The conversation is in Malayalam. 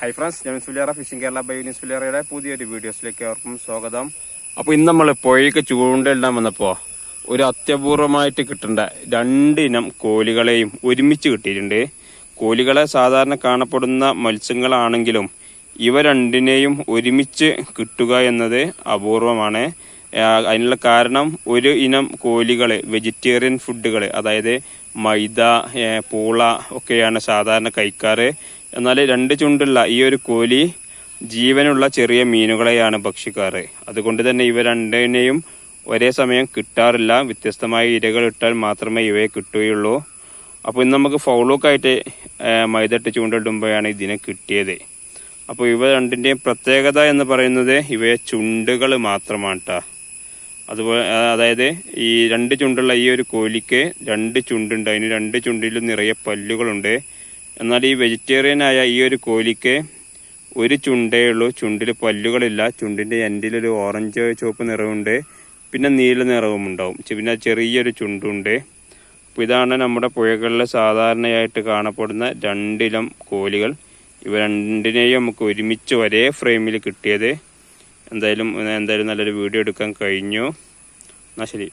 ഹൈ ഫ്രണ്ട്സ് ഞാൻ Suliyara fishing Kerala by news സുലിയറയുടെ പുതിയൊരു വീഡിയോസിലേക്ക് അവർക്കും സ്വാഗതം. അപ്പോൾ ഇന്ന് നമ്മൾ പുഴയ്ക്ക് ചൂണ്ടയിടാൻ വന്നപ്പോൾ ഒരു അത്യപൂർവമായിട്ട് കിട്ടേണ്ട രണ്ടിനം കോലികളെയും ഒരുമിച്ച് കിട്ടിയിട്ടുണ്ട്. കോലികളെ സാധാരണ കാണപ്പെടുന്ന മത്സ്യങ്ങളാണെങ്കിലും ഇവ രണ്ടിനെയും ഒരുമിച്ച് കിട്ടുക എന്നത് അപൂർവമാണ്. അതിനുള്ള കാരണം ഒരു ഇനം കോലികൾ വെജിറ്റേറിയൻ ഫുഡുകൾ അതായത് മൈദ പൂള ഒക്കെയാണ് സാധാരണ കഴിക്കാറ്. എന്നാൽ രണ്ട് ചുണ്ടുള്ള ഈ ഒരു കോലി ജീവനുള്ള ചെറിയ മീനുകളെയാണ് ഭക്ഷിക്കാറ്. അതുകൊണ്ട് തന്നെ ഇവ രണ്ടിനെയും ഒരേ സമയം കിട്ടാറില്ല. വ്യത്യസ്തമായ ഇരകൾ ഇട്ടാൽ മാത്രമേ ഇവയെ കിട്ടുകയുള്ളൂ. അപ്പോൾ ഇന്ന് നമുക്ക് ഫൗളോക്കായിട്ട് മൈദട്ട് ചൂണ്ടിടുമ്പോഴാണ് ഇതിനെ കിട്ടിയത്. അപ്പോൾ ഇവ രണ്ടിന്റെയും പ്രത്യേകത എന്ന് പറയുന്നത് ഇവയെ ചുണ്ടുകൾ മാത്രമാണ് കേട്ടോ അതുപോലെ അതായത് ഈ രണ്ട് ചുണ്ടുള്ള ഈ ഒരു കോലിക്ക് രണ്ട് ചുണ്ടുണ്ട്. അതിന് രണ്ട് ചുണ്ടിലും നിറയെ പല്ലുകളുണ്ട്. എന്നാൽ ഈ വെജിറ്റേറിയൻ ആയ ഈ ഒരു കോലിക്ക് ഒരു ചുണ്ടേ ഉള്ളൂ. ചുണ്ടിൽ പല്ലുകളില്ല. ചുണ്ടിന്റെ എൻഡിലൊരു ഓറഞ്ച് ചുവപ്പ് നിറവുണ്ട്. പിന്നെ നീല നിറവും ഉണ്ടാവും. പിന്നെ ചെറിയൊരു ചുണ്ടുണ്ട്. അപ്പോൾ ഇതാണ് നമ്മുടെ പുഴകളിൽ സാധാരണയായിട്ട് കാണപ്പെടുന്ന രണ്ടിലം കോലികൾ. ഇവ രണ്ടിനെയും നമുക്ക് ഒരുമിച്ച് ഒരേ ഫ്രെയിമിൽ കിട്ടിയത് എന്തായാലും എന്തായാലും നല്ലൊരു വീഡിയോ എടുക്കാൻ കഴിഞ്ഞു. എന്നാൽ ശരി.